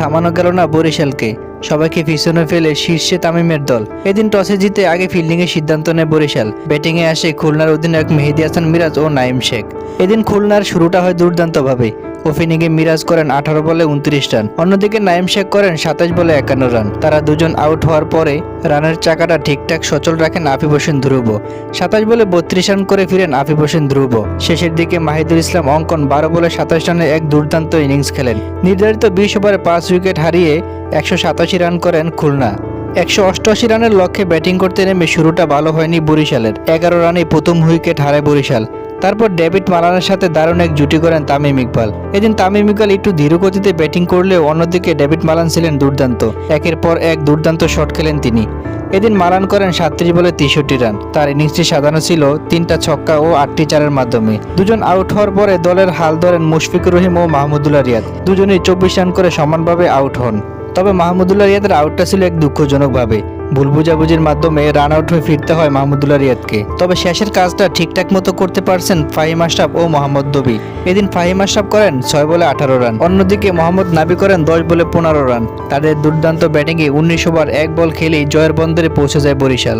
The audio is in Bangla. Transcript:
থামানো গেল না বরিশালকে। সবাইকে পিছনে ফেলে শীর্ষে তামিমের দল। এদিন টসে জিতে আগে ফিল্ডিংয়ের সিদ্ধান্ত নেয় বরিশাল। ব্যাটিংয়ে আসে খুলনার অধিনায়ক মেহেদি হাসান মিরাজ ও নাইম শেখ। এদিন খুলনার শুরুটা হয় দুর্দান্তভাবে। ওপেনিংয়ে মিরাজ করেন আঠারো বলে উনত্রিশ রান। অন্যদিকে নাইম শেখ করেন সাতাশ বলে একান্ন রান। তারা দুজন আউট হওয়ার পরে রানের চাকাটা ঠিকঠাক সচল রাখেন আফিফ হোসেন ধ্রুব। সাতাশ বলে বত্রিশ রান করে ফিরেন আফিফ হোসেন ধ্রুব। শেষের দিকে মাহিদুল ইসলাম অঙ্কন বারো বলে সাতাশ রানের এক দুর্দান্ত ইনিংস খেলেন। নির্ধারিত বিশ ওভারে পাঁচ উইকেট হারিয়ে একশো সাতাশি রান করেন খুলনা। একশো অষ্টআশি রানের লক্ষ্যে ব্যাটিং করতে নেমে শুরুটা ভালো হয়নি বরিশালের। এগারো রানে প্রথম উইকেট হারায় বরিশাল। তারপর ডেভিড মালানের সাথে দারুণ এক জুটি করেন তামিম ইকবাল। এদিন তামিম ইকবাল একটু ধীর গতিতে ব্যাটিং করলেও অন্যদিকে ডেভিড মালান ছিলেন দুর্দান্ত। একের পর এক দুর্দান্ত শট খেলেন তিনি। এদিন মালান করেন সাতত্রিশ বলে তেষট্টি রান। তার ইনিংসটি সাজানো ছিল তিনটা ছক্কা ও আটটি চারের মাধ্যমে। দুজন আউট হওয়ার পরে দলের হাল ধরেন মুশফিকুর রহিম ও মাহমুদুল্লাহ রিয়াদ। দুজনেই চব্বিশ রান করে সমানভাবে আউট হন। তবে মাহমুদুল্লাহ রিয়াদের আউটটা ছিল এক দুঃখজনকভাবে। ভুল বুঝাবুঝির মাধ্যমে রান আউট হয়ে ফিরতে হয় মাহমুদুল্লাহ রিয়াদকে। তবে শেষের কাজটা ঠিকঠাক মতো করতে পারছেন ফাহিম আশরাফ ও মোহাম্মদ দবি। এদিন ফাহিম আশরাফ করেন ছয় বলে আঠারো রান। অন্যদিকে মোহাম্মদ নাবি করেন দশ বলে পনেরো রান। তাদের দুর্দান্ত ব্যাটিংয়ে উনিশ ওভার, এক বল খেলেই জয়ের বন্দরে পৌঁছে যায় বরিশাল।